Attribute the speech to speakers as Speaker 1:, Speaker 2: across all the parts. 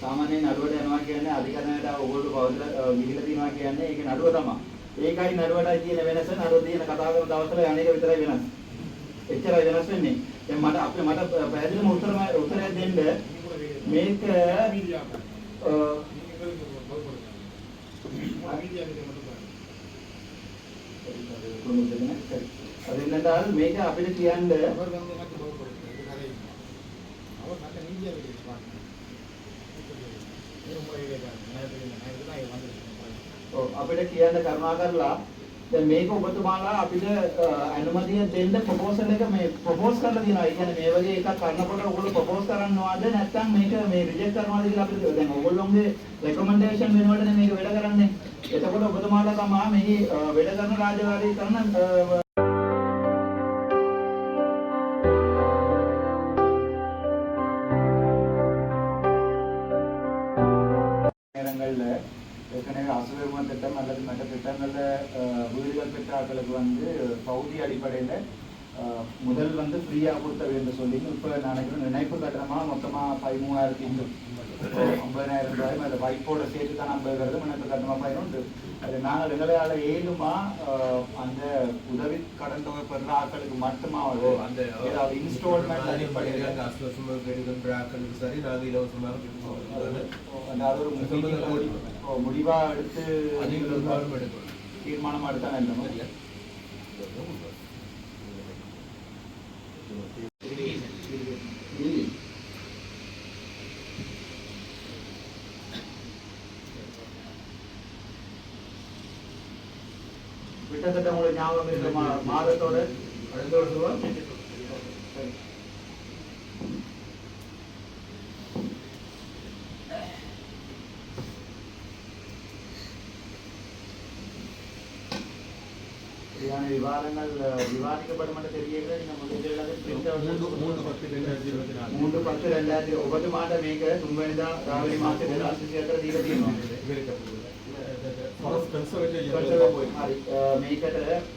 Speaker 1: සාමාන්‍යයෙන් නඩුවට යනවා කියන්නේ අධිකරණයට ඕගොල්ලෝ පවදලා ගිහිලා තියනවා කියන්නේ ඒක නඩුව තමයි. ඒකයි නඩුවටයි තියෙන වෙනස නඩුව තියෙන කතා කරන දවස්වල යන්නේක විතරයි වෙනස්. එච්චරයි වෙනස් වෙන්නේ. දැන් මට අපේ මට පැහැදිලිම උත්තර උත්තරය දෙන්න මේක අදින්නදාල් මේක අපිට කියන්න අවකට නීතිය විදිහට ඔව්, අපිට කියන්න කරුණා කරලා දැන් මේක ඔබතුමාලා අපිට අ, අනුමැතිය දෙන්න ප්‍රොපෝසල් එක මේ ප්‍රොපෝස් කරලා තියෙනවා. ඒ කියන්නේ මේ වගේ එකක් කරනකොට ඔයගොල්ලෝ ප්‍රොපෝස් කරනවාද නැත්නම් මේක මේ රිජෙක්ට් කරනවාද කියලා අපිට දැන් ඔයගොල්ලෝගේ රෙකමෙන්ඩේෂන් වෙනවටනේ මේක වැඩ කරන්නේ. එතකොට ඔබතුමාලා තමයි මේ අ, වැඩ කරන රාජකාරී කරන අ, நேரங்கள்ல ஏற்கனவே அசுவர்மன் திட்டம் அல்லது மற்ற திட்டங்கள்ல வீடுகள் பெற்ற ஆட்களுக்கு வந்து பகுதி அடிப்படையில முதல் வந்து ஃப்ரீயா கொடுத்த வேண்டும் சொல்லி இப்ப நான் நினைக்கிறேன் நினைப்பு கட்டணமா மொத்தமா பதிமூவாயிரத்தி அந்த வைப்போட சேர்த்து தான் ஐம்பது வருது நினைப்பு கட்டணமா பதினொன்று அது நாங்கள் எங்களால ஏழுமா அந்த உதவி கடன் தொகை பெறுற ஆட்களுக்கு மட்டுமா
Speaker 2: ஓ, அந்த
Speaker 1: ஏதாவது இன்ஸ்டால்மெண்ட்
Speaker 2: கேடுகின்ற ஆட்களுக்கு சரி நாங்கள் இலவசமாக.
Speaker 1: அதாவது ஒரு
Speaker 2: சம்பந்தம்
Speaker 1: முடி- ஓ, முடிவா எடுத்து
Speaker 2: அதிக பெரும்பாலும் எடுக்கணும்.
Speaker 1: தீர்மானமா எடுத்தா நல்லது
Speaker 2: சரியா?
Speaker 1: கிட்டத்தட்ட உங்களுக்கு ஞாபகம் இருக்கிற மாதத்தோட?
Speaker 2: அடுத்தோட
Speaker 1: சொல்லுவோம் சரியான விவாதங்கள் விவாதிக்கப்படும் என்று தெரியல
Speaker 2: மூன்று பத்து ரெண்டாயிரத்தி
Speaker 1: ஒன்பது மாதம் மேய்க்கிற தும்பனிதான் ராவணி மாசத்தில் அசிசியத்தில் தீப தீபம். මේකට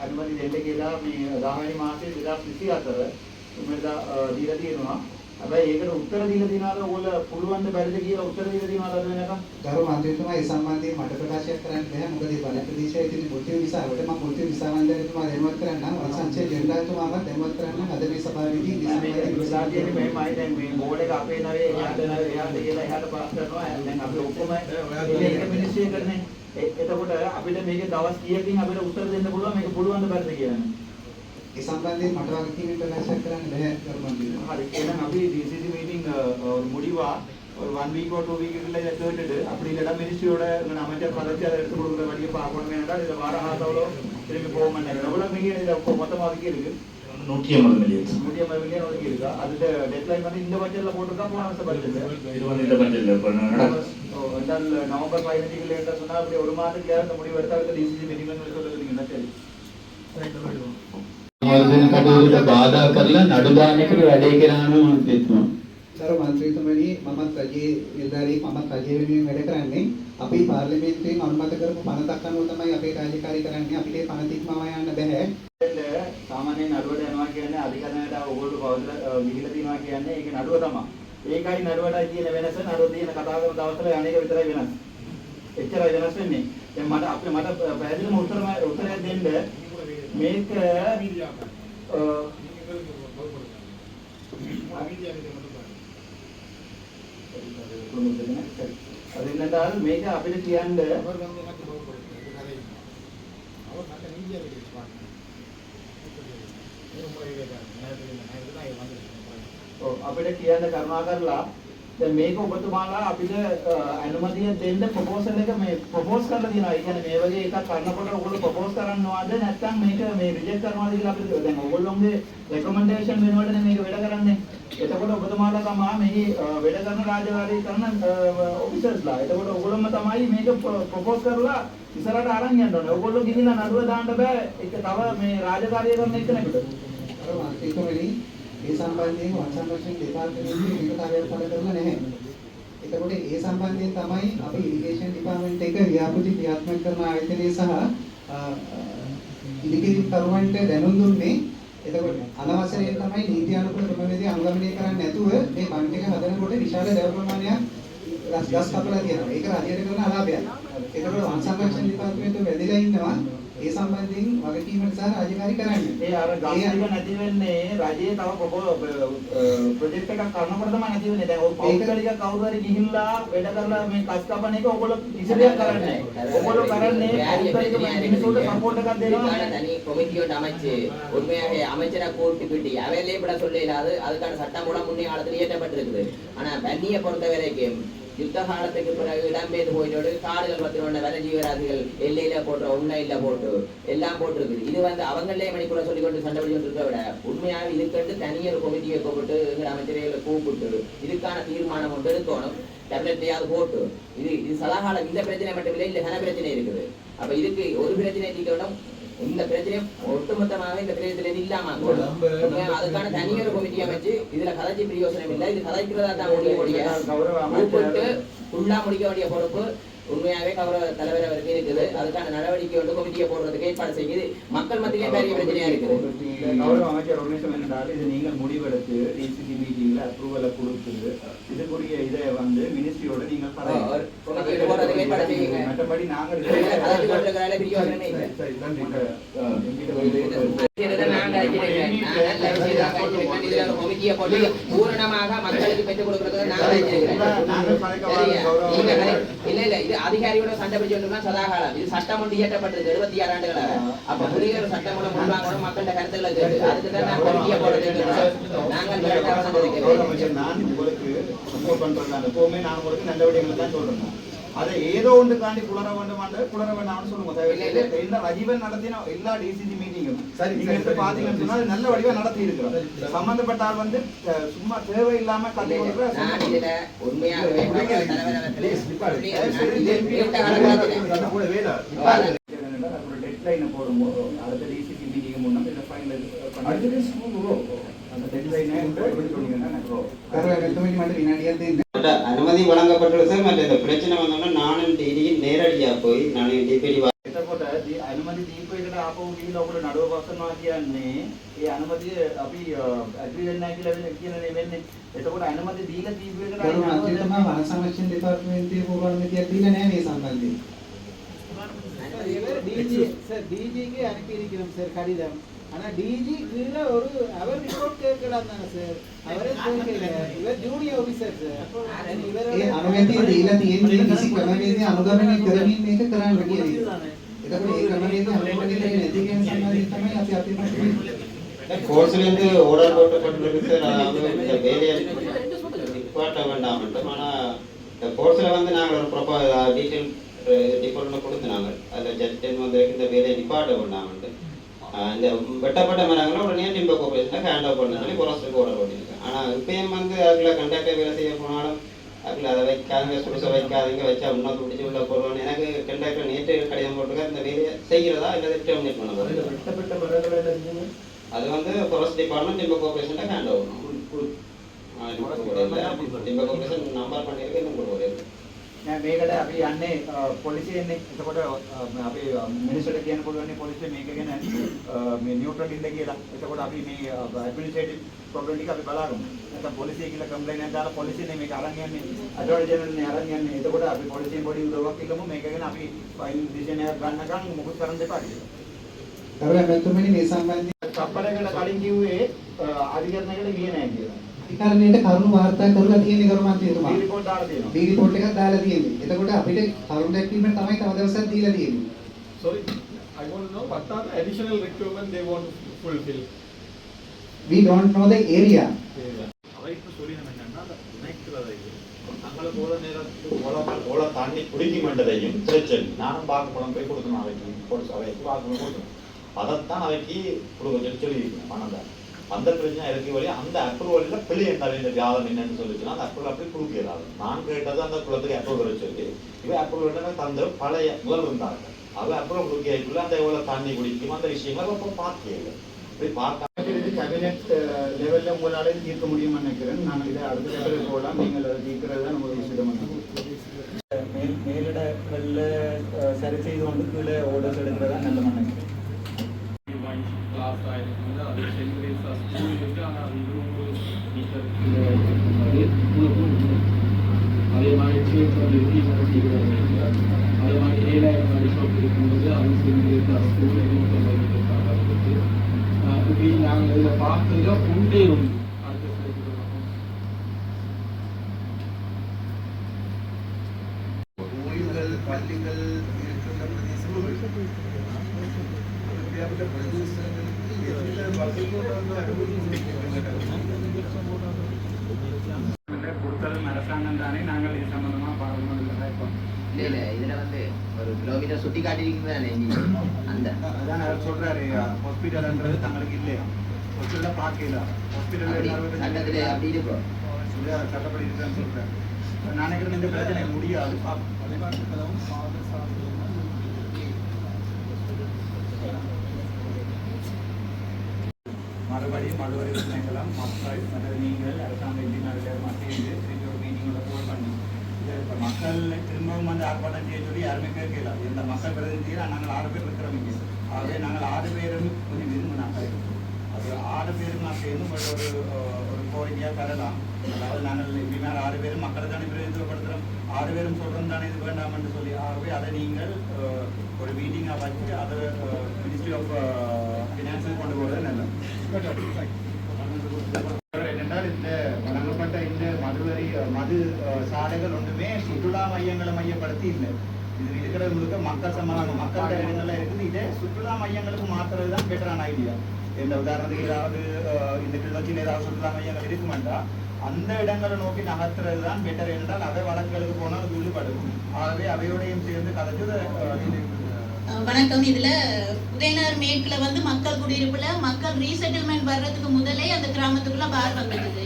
Speaker 1: අනුමැති දෙන්න කියලා මේ 10 වෙනි මාසේ 2024 තුන්වෙනිදා අ, දීලා තියෙනවා. හැබැයි ඒකට උත්තර දීලා තියෙනවාද? ඕගොල්ලෝ පුළුවන් ද බැරිද කියලා උත්තර දීලා තියෙනවද අද වෙනකම්?
Speaker 3: ගරු මන්ත්‍රීතුමා ඒ සම්බන්ධයෙන් මට ප්‍රකාශයක් කරන්න බැහැ මොකද ඒ බල ප්‍රදේශයේ තියෙන මුල්තිය නිසා වට මම මුල්තිය නිසා මන්ත්‍රීතුමා දැනුවත් කරන්න වංශංශයේ ජෙනරාල්තුමාවත් දැනුවත් කරන්න අද මේ සභාවේදී
Speaker 1: මේක
Speaker 3: මේ
Speaker 1: වෙලා තියෙන්නේ මෙහෙමයි. දැන් මේ බෝඩ් එක අපේ නවේ එහාට නවේ එහාට කියලා එහාට පාස් කරනවා. දැන් අපි ඔක්කොම ඒක මිනිස්සු එ- එතකොට අපිට මේකේ දවස් කීයකින් අපිට උත්තර දෙන්න පුළුවන් මේක පුළුවන් ද බැරිද කියලා
Speaker 3: ඒ සම්බන්ධයෙන් මට වගකීම් ප්‍රකාශයක් කරන්න බැහැ ගරු මන්ත්‍රීතුමා
Speaker 1: ஹரி ஏன்னா அப்படி டிசிசி மீட்டிங் ஒரு முடிவா ஒரு ஒன் வீக் ஒரு டூ வீக்குள்ள இதை கேட்டுட்டு அப்படி இல்லைன்னா மினிஸ்ட்ரியோட இங்கே அமைச்சர் பதவி அதை எடுத்து கொடுக்குற வழியை பார்க்கணும் என்றால் இதில் வார காலத்தவளோ திரும்பி போக மாட்டாங்க எவ்வளோ மில்லியன் இதில் மொத்தமாக ஒதுக்கி இருக்கு
Speaker 4: நூற்றி ஐம்பது மில்லியன்
Speaker 1: நூற்றி ஐம்பது மில்லியன் ஒதுக்கி இருக்கா அதுல டெட்லைன் வந்து இந்த பட்ஜெட்டில் போட்டிருக்கா போன வருஷம் பட்ஜெட்
Speaker 4: இது வந்து இந்த பட்ஜெட்ல இப்போ
Speaker 1: என்றால் நவம்பர் பதினஞ்சுக்குள்ள என்று சொன்னால் அப்படி ஒரு மாதத்துக்கு அந்த முடிவு எடுத்தால் டிசிசி மீட்டிங் சொல்லுறீங்கன்னா சரி
Speaker 5: වර්ධන කටයුතුට බාධා කරලා නඩු දාන එකට වැඩේ කරාම මම හිතනවා.
Speaker 3: ගරු මන්ත්‍රීතුමනි මමත් රජයේ නිලධාරී මමත් රජය වෙනුවෙන් වැඩ කරන්නේ අපි පාර්ලිමේන්තුවෙන් අනුමත කරපු පනතක් අනුව තමයි අපේ රාජකාරී කරන්නේ අපිට ඒ පනත ඉක්මවා යන්න බෑ
Speaker 1: සාමාන්‍යයෙන් නඩුවට යනවා කියන්නේ අධිකරණයට ඕගොල්ලෝ පවත්ලා ගිහිලා තියනවා කියන්නේ ඒක නඩුව තමයි. ඒකයි නරුවටයි තියෙන වෙනස නරුව තියෙන කතා කරන දවස්වල අනේක විතරයි වෙනස්. එච්චරයි වෙනස් වෙන්නේ. දැන් මට අපේ මට පැහැදිලිම උත්තර උත්තරයක් දෙන්න මේක අදින්නදාල් මේක අපිට කියන්න අවසන් නීතිය ඔව්, අපිට කියන්න කරුණා කරලා දැන් මේක ඔබතුමාලා අපිට අ, අනුමැතිය දෙන්න ප්‍රොපෝසල් එක මේ ප්‍රොපෝස් කරලා තියෙනවා. ඒ කියන්නේ මේ වගේ එකක් කරනකොට ඔයගොල්ලෝ ප්‍රොපෝස් කරනවාද නැත්නම් මේක මේ රිජෙක්ට් කරනවාද කියලා අපිට දැන් ඔයගොල්ලෝගේ රෙකමෙන්ඩේෂන් වෙනවටනේ මේක වැඩ කරන්නේ. එතකොට ඔබතුමාලා තමයි මේ අ, වැඩ කරන රාජකාරී කරන ඔෆිසර්ස්ලා. එතකොට ඔයගොල්ලෝම තමයි මේක ප්‍රොපෝස් කරලා ඉස්සරහට අරන් යන්න ඕනේ. ඔයගොල්ලෝ ගිහිල්ලා නඩුව දාන්න බෑ. ඒක තව මේ රාජකාරිය කරන එක්කෙනෙකුට.
Speaker 3: ගරු මන්ත්‍රීතුමනි ඒ සම්බන්ධයෙන් වංශන් වශයෙන් දෙපාර්තමේන්තුවේ විකතාවයක් පළ කරලා නැහැ එතකොට ඒ සම්බන්ධයෙන් තමයි අපි ඉරිගේෂන් ඩිපාර්ට්මන්ට් එක ව්‍යාපෘති ක්‍රියාත්මක කරන ආයතනය සහ ඉදිකිරි කරුවන්ට දැනුම් දුන්නේ එතකොට අනවසරයෙන් තමයි නීති අනුකූල ක්‍රමවේදය අනුගමනය කරන්නේ නැතුව මේ බන්ට් එක හදනකොට විශාල දැව ප්‍රමාණයක් ගස් ගස් කපලා තියෙනවා. ඒක රජයට කරන අලාභයක්. ඒකට වන සංරක්ෂණ දෙපාර්තමේන්තුව වැදිලා ඉන්නවා. ඒ සම්බන්ධයෙන් වගකීම නිසා රාජකාරී කරන්නේ.
Speaker 1: ඒ අර ගස් ටික නැති වෙන්නේ රජයේ තව ප්‍රොජෙක්ට් එකක් කරනකොට තමයි නැති වෙන්නේ. දැන් ඔය පෞද්ගලික කවුරු හරි ගිහිල්ලා වැඩ කරලා මේ කස් කපන එක ඔයගොල්ලෝ ඉස්සරහට කරන්නේ නැහැ. ඔයගොල්ලෝ කරන්නේ පෞද්ගලික මිනිස්සුන්ට සපෝට් එකක් දෙනවා.
Speaker 6: இதுக்கான தனி கமிட்டி ஒன்று அமைச்சு உண்மையாக அமைச்சரை கூட்டு போயிட்டு அவையிலே விட சொல்ல இல்லாது அதுக்கான சட்டம் கூட முன்னே காலத்தில் இயற்றப்பட்டிருக்குது ஆனா பன்னியை பொறுத்த வரைக்கும் யுத்த காலத்துக்கு பிறகு இடம்பெயர்ந்து போயிட்டு காடுகள் பத்திரோட வர ஜீவராசிகள் எல்லையில போட்டு உண்மையில போட்டு எல்லாம் போட்டிருக்குது இது வந்து அவங்களே மணிக்கூட சொல்லி கொண்டு சண்டை பிடிச்சு விட உண்மையாக இதுக்கண்டு தனியொரு கமிட்டியை கூப்பிட்டு எங்கள் அமைச்சரைகளை கூப்பிட்டு இதுக்கான தீர்மானம் ஒன்று எடுக்கணும் டேப்லெட்டையாவது போட்டு இது இது சலகாலம் இந்த பிரச்சனை மட்டும் இல்லை இல்ல கன பிரச்சனை இருக்குது அப்ப இதுக்கு ஒரு பிரச்சனை தீர்க்கணும் இந்த பிரச்சனையை ஒட்டுமொத்தமாக இந்த பிரச்சனை இல்லாம அதுக்கான தனியொரு கமிட்டி அமைச்சு இதுல கதைச்சு பிரயோசனம் இல்லை. இது கதைக்கிறதா தான் முடிய முடிய ஃபுல்லா முடிக்க வேண்டிய பொறுப்பு உண்மையாவே கௌரவ தலைவர் அவருக்கு இருக்குது. அதுக்கான நடவடிக்கை வந்து கமிட்டியை போடுறதுக்கு ஏற்பாடு செய்யுது. மக்கள் மத்தியிலே பெரிய பிரச்சனையா இருக்குது.
Speaker 1: கௌரவ அமைச்சர் ஒரு நிமிஷம் என்னென்றால் இது நீங்கள் முடிவெடுத்து டிசிசி மீட்டிங்ல அப்ரூவலை கொடுத்து இதுக்குரிய இதை வந்து மினிஸ்ட்ரியோட நீங்கள்
Speaker 6: போடுறதுக்கு ஏற்பாடு செய்யுங்க.
Speaker 1: மற்றபடி நாங்கள்
Speaker 6: பூரணமாக மக்களுக்கு பெற்றுக் அழைச்சிருக்கிறேன்.
Speaker 1: நாங்கள்
Speaker 6: அதிகாரியோட சண்டை பிடிச்சு கொண்டிருந்தா சதாகாலம். இது சட்டம் ஒன்று இயற்றப்பட்டிருக்கு எழுபத்தி ஆறு ஆண்டுகளாக அப்ப ஒரு சட்டம் கூட முன்வாங்கணும் மக்கள்கிட்ட கருத்துக்களை கேட்டு அதுக்கு தான் நான் கமிட்டியை போட சொல்லிருக்கேன் நாங்கள்
Speaker 1: அமைச்சர் நான் உங்களுக்கு சப்போர்ட் பண்றேன் எப்பவுமே நான் உங்களுக்கு நல்ல விடயங்களை தான் சொல்றேன். அதை ஏதோ ஒன்றுக்காண்டி குளர வேண்டுமான்ற குளர வேண்டாம்னு சொல்லுங்க. இந்த ரஜீவன் நடத்தின எல்லா டிசிசி மீட்டிங்கும்
Speaker 2: சரி,
Speaker 1: நீங்க எடுத்து. பாத்தீங்கன்னு சொன்னா நல்ல வடிவா நடத்தி இருக்கிறோம். சம்பந்தப்பட்ட ஆள் வந்து சும்மா தேவையில்லாம கட்டி கொடுக்குற
Speaker 6: நான் இதுல உண்மையாகவே கௌரவ தலைவர் அவர்களே சொல்லி நான் இது நீண்ட கால காலத்துல
Speaker 2: கூட வேணாம்
Speaker 1: ஒரு டெட்லைனை போடும்போது அடுத்த டிசிசி மீட்டிங் முன்னாடி
Speaker 7: அனுமதி வழங்கப்பட்டுள்ளது மற்றும் இந்த பிரச்சனை வந்தோம்னா நானும் டிடியும் நேரடியா போய் நானும் டிபிடி
Speaker 1: අනුමති දීපු එකට ආපහු ගිහිල්ලා ඔකට නඩුව පස්සනවා කියන්නේ ඒ අනුමතිය අපි ඇග්‍රී වෙන්නේ නැහැ කියලා කියලා නෙමෙන්නේ. එතකොට අනුමති දීලා දීපු එකට
Speaker 3: අර අන්තිම තමයි වන සංරක්ෂණ දෙපාර්තමේන්තුවේ පූර්වානුමතියක් දීලා නැහැ මේ සම්බන්ධයෙන්.
Speaker 8: සර් ඩීජී සර් ඩීජීගේ අනුකීරී කරම් සර් කඩිදම් ஆனா டிஜி கீழே ஒரு அவர் ரிப்போர்ட் கேட்கலாம் தானே சார் அவரே கேட்கல இவர் ஜூனியர் ஆபீசர் சார் இவர்
Speaker 3: ඒ අනුමැතිය දීලා තියෙන්නේ කිසි ක්‍රමවේදයක් අනුගමනය කරමින් මේක කරන්න කියන එක. එතකොට ඒ ක්‍රමවේදය අනුගමනය කරන්නේ නැති කියන සම්බන්ධයෙන් තමයි අපි අපේ මතය
Speaker 7: கோர்ஸ்லேருந்து ஓர்டர் போட்டப்பட்டிருக்கு சார் அது இந்த வேலையை நிப்பாட்ட வேண்டாம்ட்டு ஆனால் இந்த கோர்ஸில் வந்து நாங்கள் ஒரு ப்ரொப்போ டீட்டெயில் டிபார்ட்மெண்ட் கொடுத்து நாங்கள் அதில் ஜட்ஜன் வந்து இந்த வேலையை நிப்பாட்ட வேண்டாம்ட்டு ஆஹ் இந்த வெட்டப்பட்ட மரங்களை உடனே டிம்ப கோஆபரேஷனுக்கு ஹேண்ட் ஓவர் பண்ண சொல்லி ஓர்டர் பண்ணியிருக்கேன் ஆனால் இப்பயும் வந்து அதில் கண்டாக்டர் வேலை செய்ய போனாலும் அதில் அதை வைக்காதீங்க சுடுச வைக்காதீங்க வச்சா இன்னொரு பிடிச்சி உள்ள போடுவோம் எனக்கு கண்டாக்டர் நேற்று கடிதம் போட்டுருக்க இந்த வேலையை செய்கிறதா இல்லை டெர்மினேட் பண்ண போகிறதா
Speaker 2: வெட்டப்பட்ட மரங்கள் என்ன
Speaker 7: அது வந்து ஃபாரஸ்ட் டிபார்ட்மெண்ட் டிம்ப கோஆபரேஷன் ஹேண்ட் ஓவர் டிம்ப கோஆபரேஷன் நம்பர் பண்ணியிருக்கு இன்னும் கூட
Speaker 1: දැන් මේකට අපි යන්නේ පොලිසියෙන්නේ. එතකොට අපි මිනිස්සුන්ට කියන්න පුළුවන් පොලිසිය මේක ගැන මේ නියුට්‍රල් ඉන්න කියලා. එතකොට අපි මේ ඇඩ්මිනිස්ට්‍රේටිව් ප්‍රොබ්ලම් ටික අපි බලාගමු. නැත්නම් පොලිසිය කියලා කම්ප්ලේන්ට් එකක් දාලා පොලිසියනේ මේක අරන් යන්නේ. අඩවල් ජනරල්නේ අරන් යන්නේ. එතකොට අපි පොලිසියෙන් පොඩි උදව්වක් ඉල්ලමු. මේක ගැන අපි ෆයිල් ඩිසිෂන් එකක් ගන්නකම් මොකුත් කරන්න දෙපා කියලා.
Speaker 3: කරුවා මෙතුමිනි මේ සම්බන්ධයෙන්
Speaker 1: තප්පරයකට කලින් කිව්වේ අධිකරණයකට ගියේ නැහැ කියලා.
Speaker 3: අධිකරණයට කරුණු වාර්තා කරලා තියෙන්නේ ගරු මන්ත්‍රීතුමා.
Speaker 1: මේ රිපෝට් දාලා තියෙනවා.
Speaker 3: දී රිපෝට් එකක් දාලා තියෙන්නේ. එතකොට අපිට කරුණු දැක්වීමට තමයි තව දවසක් දීලා තියෙන්නේ.
Speaker 9: Sorry, I want to know what are the additional requirements they want to fulfill?
Speaker 3: We don't know the area.
Speaker 4: அவைக்கு சொல்லினோம் என்னன்னா அந்த நினைக்கிறதை நாங்கள போல நேரத்துக்கு ஓல ஓல தாண்டி குடிக்குமென்றதையும் பிரச்சனை நானும் வாக்குமூலம் போய் கொடுக்கணும் அவைக்கு கொடுத்து அவைக்கு வாக்குமூலம் கொடுக்கணும் அதைத்தான் அவைக்கு கொடுக்க சொல்லி சொல்லியிருக்கணும் மனதான் அந்த பிரச்சனை இருக்க வழி அந்த அப்ரூவலில் பிள்ளை என்ன இந்த வியாதம் என்னன்னு சொல்லிச்சுன்னா அந்த அப்ரூவல் அப்படி கொடுக்கிறாரு நான் கேட்டது அந்த குளத்துக்கு அப்ரூவல் வச்சிருக்கு. இவன் அப்ரூவல் தந்த பழைய முதல் இருந்தாங்க அவள் அப்ரூவல் கொடுக்கக்குள்ள அந்த எவ்வளோ தண்ணி குடிக்கும் அந்த விஷயங்கள் அப்போ பார்க்கல இப்படி பார்க்க
Speaker 1: கேபினெட் லெவல்ல உங்களால தீர்க்க முடியும்னு நினைக்கிறேன். நாங்கள் இதை அடுத்த லெவலுக்கு போகலாம். நீங்கள் அதை தீர்க்கிறது தான் நம்மளுடைய விஷயம் மேல் மேலிடங்களில் சரி செய்து வந்து கீழே ஓடர்ஸ் எடுக்கிறதா நல்ல நினைக்கிறேன்
Speaker 9: Last ஆயிருக்குது அது சென்ட்ரேஸ் ஸ்கூல் இருக்கு ஆனால் அது இதுவும் ஒரு மீட்டர் அதே மாதிரி விஷயத்தை வந்து எப்படி நடத்திக்கிறாங்க அது மாதிரி ஏழாயிரம் மாதிரி ஷாப் இருக்கும்போது அது சேர்ந்து ஸ்கூல் வந்துட்டு இப்படி நாங்கள் இதில் பார்த்ததுல உண்டே உண்டு அடுத்த slide க்கு வரலாம்.
Speaker 2: கோயில்கள் பள்ளிகள் இருக்கின்ற பிரதேசங்கள் அப்படியாப்பட்ட பிரதேசங்களுக்கு எந்த வகையில் வந்து அனுமதி
Speaker 1: கொடுத்ததும் அரசாங்கம் தானே நாங்கள் இது சம்பந்தமா பாராளுமன்றத்தில் கேட்போம்
Speaker 6: இல்ல இல்ல இதுல வந்து ஒரு கிலோமீட்டர் தானே நீங்க அந்த.
Speaker 1: அதான் அவர் சொல்றாரு ஹாஸ்பிட்டல்ன்றது தங்களுக்கு இல்லையா? ஹாஸ்பிட்டல பார்க்கல.
Speaker 6: அப்படி சட்டத்துல அப்படி இருக்கும்
Speaker 1: ஹாஸ்பிட்டல் சட்டப்படி இருக்குன்னு சொல்றாரு. நான் நினைக்கிறேன் இந்த பிரச்சனை முடியாது. மறுபடியும் மறுபடி நினைக்கலாம். மக்கள் மற்ற நீங்கள் அரசாங்க இந்தியர்கள் மத்திய திரும்பி ஒரு மீட்டிங்கோட போல் பண்ணி இது இப்ப மக்கள் திரும்பவும் வந்து ஆர்ப்பாட்டம் செய்ய சொல்லி யாருமே கேட்கல இந்த மக்கள் பிரதிநிதியில் நாங்கள் ஆறு பேர் இருக்கிறோம் இங்கே. ஆகவே நாங்கள் ஆறு பேரும் கொஞ்சம் விரும்பினாங்க அது ஆறு பேரும் நான் சேர்ந்து ஒரு ஒரு கோரிக்கையாக தரலாம். அதாவது நாங்கள் எப்படின்னா ஆறு பேரும் மக்களை தானே பிரதிநிதித்துவப்படுத்துகிறோம் ஆறு பேரும் சொல்கிறோம் தானே இது வேண்டாம் என்று சொல்லி. ஆகவே அதை நீங்கள் ஒரு மீட்டிங்காக வச்சு அதை மினிஸ்ட்ரி ஆஃப் ஃபினான்ஸுக்கு கொண்டு போகிறது நல்லது என்னென்றால் இந்த வழங்கப்பட்ட இந்த மதுவரி மது சாலைகள் ஒன்றுமே சுற்றுலா மையங்களை மையப்படுத்தி இல்லை இது இருக்கிறது முழுக்க மக்கள் சம்பந்தம் மக்கள் இடங்கள்ல இருக்குது இதே சுற்றுலா மையங்களுக்கு மாற்றுறது தான் பெட்டரான ஐடியா இந்த உதாரணத்துக்கு ஏதாவது இந்த கிளர்ச்சியில் ஏதாவது சுற்றுலா மையங்கள் இருக்குமெண்டா அந்த இடங்களை நோக்கி நகர்த்துறது தான் பெட்டர் என்றால் அவை வழக்குகளுக்கு போனால் அது உள்ளுபடும் ஆகவே அவையோடையும் சேர்ந்து கலந்து
Speaker 10: வணக்கம். இதுல உதயநகர் மேற்குல வந்து மக்கள் குடியிருப்புல மக்கள் ரீசெட்டில்மெண்ட் வர்றதுக்கு முதலே அந்த கிராமத்துக்குள்ள பார் வந்துடுது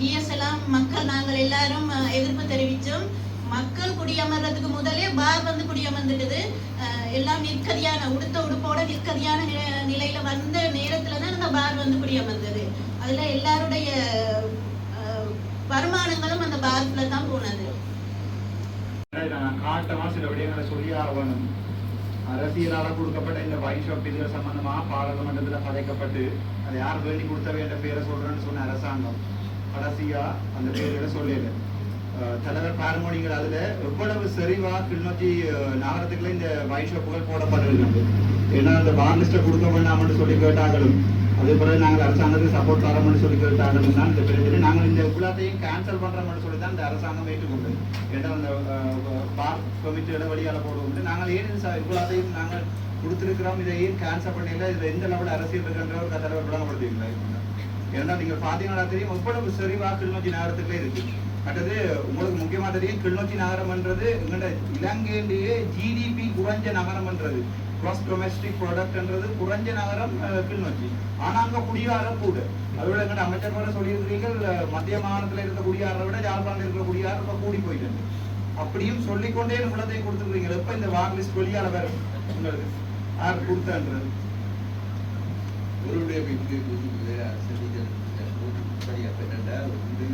Speaker 10: ஜிஎஸ்எல்லாம் மக்கள் நாங்கள் எல்லாரும் எதிர்ப்பு தெரிவிச்சோம். மக்கள் குடியமர்றதுக்கு முதலே பார் வந்து குடியமர்ந்துட்டுது. அஹ், எல்லாம் நிற்கதியான உடுத்த உடுப்போட நிற்கதியான நிலையில வந்த நேரத்துல தான் அந்த பார் வந்து குடியமர்ந்தது. அதுல எல்லாருடைய அஹ், வருமானங்களும் அந்த பார்க்குள்ள தான் போனது.
Speaker 1: காட்டமா சில விடயங்களை சொல்லி ஆகணும் அரசியலால கொடுக்கப்பட்ட இந்த வைஷப் ஷாப் சம்பந்தமா பாராளுமன்றத்துல கதைக்கப்பட்டு அதை யார் வேண்டி கொடுத்தவை என்ற பேரை சொல்றேன்னு சொன்ன அரசாங்கம். கடைசியா அந்த பேர் சொல்லல தலைவர் பாருங்க அதுல எவ்வளவு செறிவா கிளிநொச்சி நகரத்துக்குள்ள இந்த வைன் புகழ் போடப்பட்டிருக்கு ஏன்னா அந்த பார் கொடுக்க வேண்டாம்னு சொல்லி கேட்டாங்களும் அதே போல நாங்கள் அரசாங்கத்துக்கு சப்போர்ட் தரோம்னு சொல்லி கேட்டாங்களும் தான் இந்த பிரச்சனை நாங்கள் இந்த எல்லாத்தையும் கேன்சல் பண்றோம்னு சொல்லி தான் இந்த அரசாங்கம் ஏற்றுக்கொண்டு ஏன்னா அந்த பார் கமிட்டியோட வழியால போடுவோம் நாங்கள் ஏன் இந்த நாங்கள் கொடுத்துருக்கிறோம் இதை ஏன் கேன்சல் பண்ணல இதுல எந்த லெவல் அரசியல் இருக்குன்ற ஒரு தலைவர் விளங்கப்படுத்துவீங்களா ஏன்னா நீங்க பாத்தீங்கன்னா தெரியும் எவ்வளவு செறிவா கிளிநொச்சி நகரத்துக்குள்ளே இருக்கு. அடுத்தது உங்களுக்கு முக்கியமா தெரியும் கிளிநொச்சி நகரம்ன்றது எங்களோட இலங்கையிலேயே ஜிடிபி குறைஞ்ச நகரம்ன்றது. கிராஸ் டொமெஸ்டிக் ப்ராடக்ட்ன்றது குறைஞ்ச நகரம் கிளிநொச்சி. ஆனா அங்க குடியாரம் கூட. அதோட எங்கட அமைச்சர் கூட சொல்லியிருக்கிறீர்கள் மத்திய மாகாணத்துல இருக்க குடியாரை விட யாழ்ப்பாணத்தில் இருக்கிற குடியாரம் இப்ப கூடி போயிட்டு. அப்படியும் சொல்லிக்கொண்டே இவ்வளத்தையும் கொடுத்துருக்கீங்க எப்ப இந்த வாக் லிஸ்ட் வெளியால வரும்? உங்களுக்கு யார் கொடுத்தன்றது?
Speaker 2: ஒருவருடைய வீட்டுக்கு அரசு சரியாக என்னென்றால் வந்து